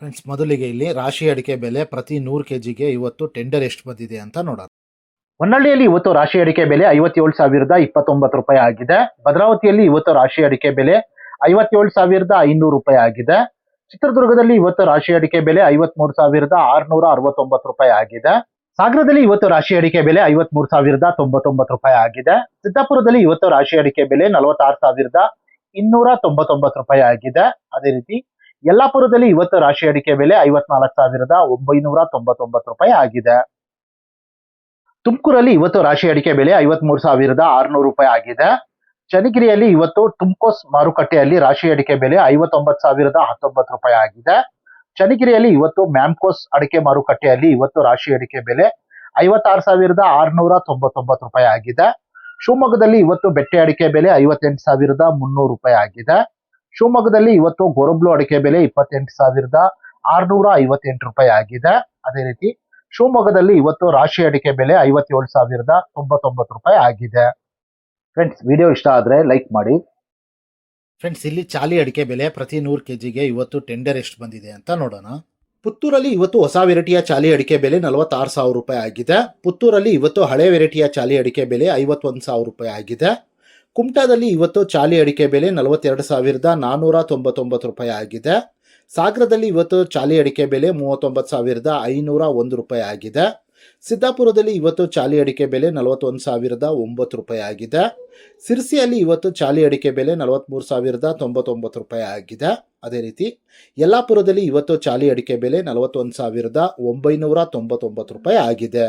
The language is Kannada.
ಫ್ರೆಂಡ್ಸ್ ಮೊದಲಿಗೆ ಇಲ್ಲಿ ರಾಶಿ ಅಡಿಕೆ ಬೆಲೆ ಪ್ರತಿ ನೂರು ಕೆ ಜಿಗೆ ಇವತ್ತು ಟೆಂಡರ್ ಎಷ್ಟು ಬಂದಿದೆ ಅಂತ ನೋಡೋಣ. ಹೊನ್ನಳ್ಳಿಯಲ್ಲಿ ಇವತ್ತು ರಾಶಿ ಅಡಿಕೆ ಬೆಲೆ ಐವತ್ತೇಳು ಸಾವಿರದ ಇಪ್ಪತ್ತೊಂಬತ್ತು ರೂಪಾಯಿ ಆಗಿದೆ. ಭದ್ರಾವತಿಯಲ್ಲಿ ಇವತ್ತು ರಾಶಿ ಅಡಿಕೆ ಬೆಲೆ ಐವತ್ತೇಳು ಸಾವಿರದ ಐನೂರು ರೂಪಾಯಿ ಆಗಿದೆ. ಚಿತ್ರದುರ್ಗದಲ್ಲಿ ಇವತ್ತು ರಾಶಿ ಅಡಿಕೆ ಬೆಲೆ ಐವತ್ಮೂರು ಸಾವಿರದ ಆರ್ನೂರ ಅರವತ್ತೊಂಬತ್ತು ರೂಪಾಯಿ ಆಗಿದೆ. ಸಾಗರದಲ್ಲಿ ಇವತ್ತು ರಾಶಿ ಅಡಿಕೆ ಬೆಲೆ ಐವತ್ಮೂರು ಸಾವಿರದ ತೊಂಬತ್ತೊಂಬತ್ತು ರೂಪಾಯಿ ಆಗಿದೆ. ಸಿದ್ದಾಪುರದಲ್ಲಿ ಇವತ್ತು ರಾಶಿ ಅಡಿಕೆ ಬೆಲೆ ನಲವತ್ತಾರು ಸಾವಿರದ ಇನ್ನೂರ ತೊಂಬತ್ತೊಂಬತ್ತು ರೂಪಾಯಿ ಆಗಿದೆ. ಅದೇ ರೀತಿ ಯಲ್ಲಾಪುರದಲ್ಲಿ ಇವತ್ತು ರಾಶಿ ಅಡಿಕೆ ಬೆಲೆ ಐವತ್ನಾಲ್ಕು ಸಾವಿರದ ಒಂಬೈನೂರ ತೊಂಬತ್ತೊಂಬತ್ತು ರೂಪಾಯಿ ಆಗಿದೆ. ತುಮಕೂರಲ್ಲಿ ಇವತ್ತು ರಾಶಿ ಅಡಿಕೆ ಬೆಲೆ ಐವತ್ಮೂರು ಸಾವಿರದ ಆರ್ನೂರು ರೂಪಾಯಿ ಆಗಿದೆ. ಚನ್ನಗಿರಿಯಲ್ಲಿ ಇವತ್ತು ತುಮ್ಕೋಸ್ ಮಾರುಕಟ್ಟೆಯಲ್ಲಿ ರಾಶಿ ಅಡಿಕೆ ಬೆಲೆ ಐವತ್ತೊಂಬತ್ತು ಸಾವಿರದ ಹತ್ತೊಂಬತ್ತು ರೂಪಾಯಿ ಆಗಿದೆ. ಚನ್ನಗಿರಿಯಲ್ಲಿ ಇವತ್ತು ಮ್ಯಾಮ್ಕೋಸ್ ಅಡಿಕೆ ಮಾರುಕಟ್ಟೆಯಲ್ಲಿ ಇವತ್ತು ರಾಶಿ ಅಡಿಕೆ ಬೆಲೆ ಐವತ್ತಾರು ಸಾವಿರದ ಆರ್ನೂರ ತೊಂಬತ್ತೊಂಬತ್ತು ರೂಪಾಯಿ ಆಗಿದೆ. ಶಿವಮೊಗ್ಗದಲ್ಲಿ ಇವತ್ತು ಬೆಟ್ಟೆ ಅಡಿಕೆ ಬೆಲೆ ಐವತ್ತೆಂಟು ಸಾವಿರದ ಮುನ್ನೂರು ರೂಪಾಯಿ ಆಗಿದೆ. ಶಿವಮೊಗ್ಗದಲ್ಲಿ ಇವತ್ತು ಗೊರಬ್ಲು ಅಡಿಕೆ ಬೆಲೆ ಇಪ್ಪತ್ತೆಂಟು ಸಾವಿರದ ಆರ್ನೂರ ಐವತ್ತೆಂಟು ರೂಪಾಯಿ ಆಗಿದೆ. ಅದೇ ರೀತಿ ಶಿವಮೊಗ್ಗದಲ್ಲಿ ಇವತ್ತು ರಾಶಿ ಅಡಿಕೆ ಬೆಲೆ ಐವತ್ತೇಳು ಸಾವಿರದ ತೊಂಬತ್ತೊಂಬತ್ತು ರೂಪಾಯಿ ಆಗಿದೆ. ಫ್ರೆಂಡ್ಸ್ ವಿಡಿಯೋ ಇಷ್ಟ ಆದ್ರೆ ಲೈಕ್ ಮಾಡಿ. ಫ್ರೆಂಡ್ಸ್ ಇಲ್ಲಿ ಚಾಲಿ ಅಡಿಕೆ ಬೆಲೆ ಪ್ರತಿ ನೂರು ಕೆ ಜಿಗೆ ಇವತ್ತು ಟೆಂಡರ್ ಎಷ್ಟು ಬಂದಿದೆ ಅಂತ ನೋಡೋಣ. ಪುತ್ತೂರಲ್ಲಿ ಇವತ್ತು ಹೊಸ ವೆರೈಟಿಯ ಚಾಲಿ ಅಡಿಕೆ ಬೆಲೆ ನಲವತ್ತಾರು ಸಾವಿರ ರೂಪಾಯಿ ಆಗಿದೆ. ಪುತ್ತೂರಲ್ಲಿ ಇವತ್ತು ಹಳೆ ವೆರೈಟಿಯ ಚಾಲಿ ಅಡಿಕೆ ಬೆಲೆ ಐವತ್ತೊಂದು ಸಾವಿರ ರೂಪಾಯಿ ಆಗಿದೆ. ಕುಮಟಾದಲ್ಲಿ ಇವತ್ತು ಚಾಲಿ ಅಡಿಕೆ ಬೆಲೆ ನಲವತ್ತೆರಡು ಸಾವಿರದ ನಾನ್ನೂರ ತೊಂಬತ್ತೊಂಬತ್ತು ರೂಪಾಯಿ ಆಗಿದೆ. ಸಾಗರದಲ್ಲಿ ಇವತ್ತು ಚಾಲಿ ಅಡಿಕೆ ಬೆಲೆ ಮೂವತ್ತೊಂಬತ್ತು ಸಾವಿರದ ಐನೂರ ಒಂದು ರೂಪಾಯಿ ಆಗಿದೆ. ಸಿದ್ದಾಪುರದಲ್ಲಿ ಇವತ್ತು ಚಾಲಿ ಅಡಿಕೆ ಬೆಲೆ ನಲವತ್ತೊಂದು ಸಾವಿರದ ಒಂಬತ್ತು ರೂಪಾಯಿ ಆಗಿದೆ. ಸಿರ್ಸಿಯಲ್ಲಿ ಇವತ್ತು ಚಾಲಿ ಅಡಿಕೆ ಬೆಲೆ ನಲವತ್ತ್ಮೂರು ಸಾವಿರದ ತೊಂಬತ್ತೊಂಬತ್ತು ರೂಪಾಯಿ ಆಗಿದೆ. ಅದೇ ರೀತಿ ಯಲ್ಲಾಪುರದಲ್ಲಿ ಇವತ್ತು ಚಾಲಿ ಅಡಿಕೆ ಬೆಲೆ ನಲವತ್ತೊಂದು ಸಾವಿರದ ಒಂಬೈನೂರ ತೊಂಬತ್ತೊಂಬತ್ತು ರೂಪಾಯಿ ಆಗಿದೆ.